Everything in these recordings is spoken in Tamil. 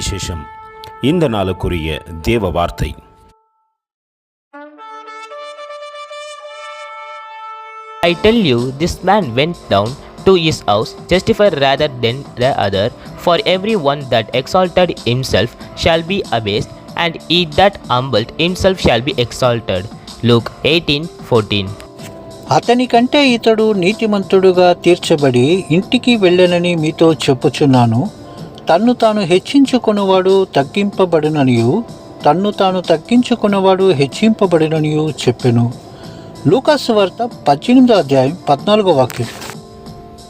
சுவிசேஷம் இந்த நாளுக்குரிய தேவ வார்த்தை I tell you, this man went down to his house justified rather than the other. For every one that exalted himself shall be abased, and he that humbled himself shall be exalted. Luke 18 14. అతని కంటే ఇతడు నీతిమంతుడుగా తీర్చబడి ఇంటికి వెళ్ళనని మీతో చెప్పుచున్నాను తన్ను తాను హెచ్చించుకున్నవాడు తగ్గింపబడిననియు తన్ను తాను తగ్గించుకున్నవాడు హెచ్చింపబడిననియు చెప్పెను లూకాసు వార్త పద్దెనిమిదో అధ్యాయం పద్నాలుగో వాక్యం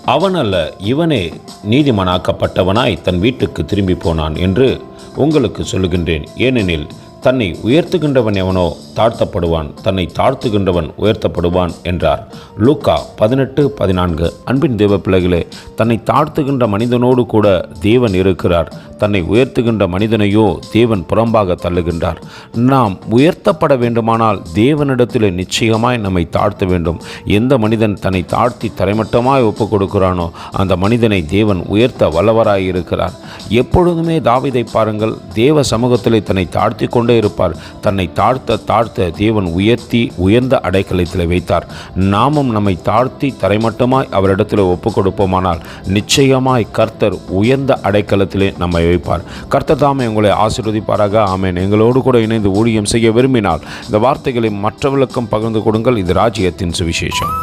அவன் அல்ல இவனே நீதிமானாக்கப்பட்டவனாய் தன் வீட்டுக்கு திரும்பி போனான் என்று உங்களுக்கு சொல்லுகின்றேன் ஏனெனில் தன்னை உயர்த்துகின்றவன் எவனோ தாழ்த்தப்படுவான். தன்னை தாழ்த்துகின்றவன் உயர்த்தப்படுவான் என்றார். லூக்கா பதினெட்டு பதினான்கு. அன்பின் தேவ பிள்ளைகளே தன்னை தாழ்த்துகின்ற மனிதனோடு கூட தேவன் இருக்கிறார். தன்னை உயர்த்துகின்ற மனிதனையோ தேவன் புறம்பாக தள்ளுகின்றார். நாம் உயர்த்தப்பட வேண்டுமானால் தேவனிடத்தில் நிச்சயமாய் நம்மை தாழ்த்த வேண்டும். எந்த மனிதன் தன்னை தாழ்த்தி தரைமட்டமாய் ஒப்புக் கொடுக்கிறானோ அந்த மனிதனை தேவன் உயர்த்த வல்லவராய் இருக்கிறார். எப்பொழுதுமே தாவிதை பாருங்கள் தேவ சமூகத்திலே தன்னை தாழ்த்தி கொண்டே இருப்பார். தன்னை தாழ்த்த தாழ்த்த தேவன் உயர்த்தி உயர்ந்த அடைக்கலத்தில் வைத்தார். நாமும் நம்மை தாழ்த்தி தரைமட்டமாய் அவரிடத்தில் ஒப்பு கொடுப்போமானால் நிச்சயமாய் கர்த்தர் உயர்ந்த அடைக்கலத்திலே நம்மை வைப்பார். கர்த்தர் தாமே உங்களை ஆசீர்வதிப்பாராக. ஆமேன். எங்களோடு கூட இணைந்து ஊழியம் செய்ய விரும்பினால் இந்த வார்த்தைகளை மற்றவர்களுக்கும் பகிர்ந்து கொடுங்கள். இது ராஜ்யத்தின் சுவிசேஷம்.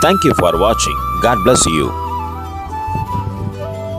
தேங்க்யூ ஃபார் வாட்சிங் காட் பிளஸ் யூ